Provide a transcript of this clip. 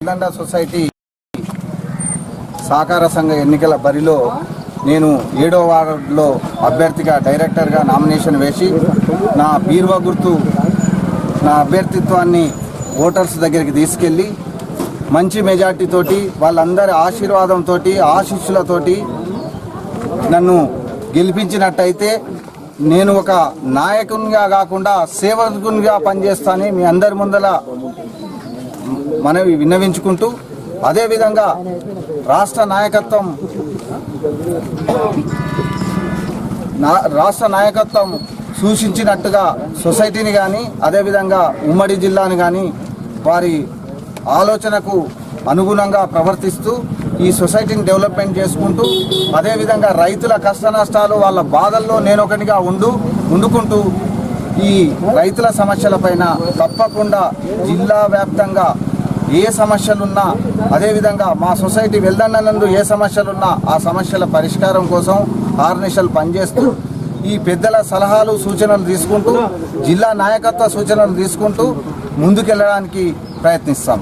ఇల్లండా society సహకార సంఘ ఎన్నికల బరిలో నేను ఏడో వార్డులో అభ్యర్థిగా డైరెక్టర్గా నామినేషన్ వేసి నా బీర్వ గుర్తు నా అభ్యర్థిత్వాన్ని ఓటర్స్ దగ్గరికి తీసుకెళ్ళి మంచి మెజార్టీతోటి వాళ్ళందరి ఆశీర్వాదంతో ఆశీస్సులతోటి నన్ను గెలిపించినట్టయితే నేను ఒక నాయకునిగా కాకుండా సేవకునిగా పనిచేస్తానని మీ అందరి ముందల మనవి విన్నవించుకుంటూ అదేవిధంగా రాష్ట్ర నాయకత్వం నా రాష్ట్ర నాయకత్వం సూచించినట్టుగా సొసైటీని కానీ అదేవిధంగా ఉమ్మడి జిల్లాని కానీ వారి ఆలోచనకు అనుగుణంగా ప్రవర్తిస్తూ ఈ సొసైటీని డెవలప్మెంట్ చేసుకుంటూ అదేవిధంగా రైతుల కష్ట నష్టాలు వాళ్ళ బాధల్లో నేను ఒకటిగా ఉండు ఉండుకుంటూ ఈ రైతుల సమస్యలపైన తప్పకుండా జిల్లా వ్యాప్తంగా ఏ సమస్యలున్నా అదేవిధంగా మా సొసైటీ వెల్దండనందు ఏ సమస్యలున్నా ఆ సమస్యల పరిష్కారం కోసం ఆర్నిషలు పనిచేస్తూ ఈ పెద్దల సలహాలు సూచనలు తీసుకుంటూ జిల్లా నాయకత్వ సూచనలు తీసుకుంటూ ముందుకెళ్ళడానికి ప్రయత్నిస్తాం.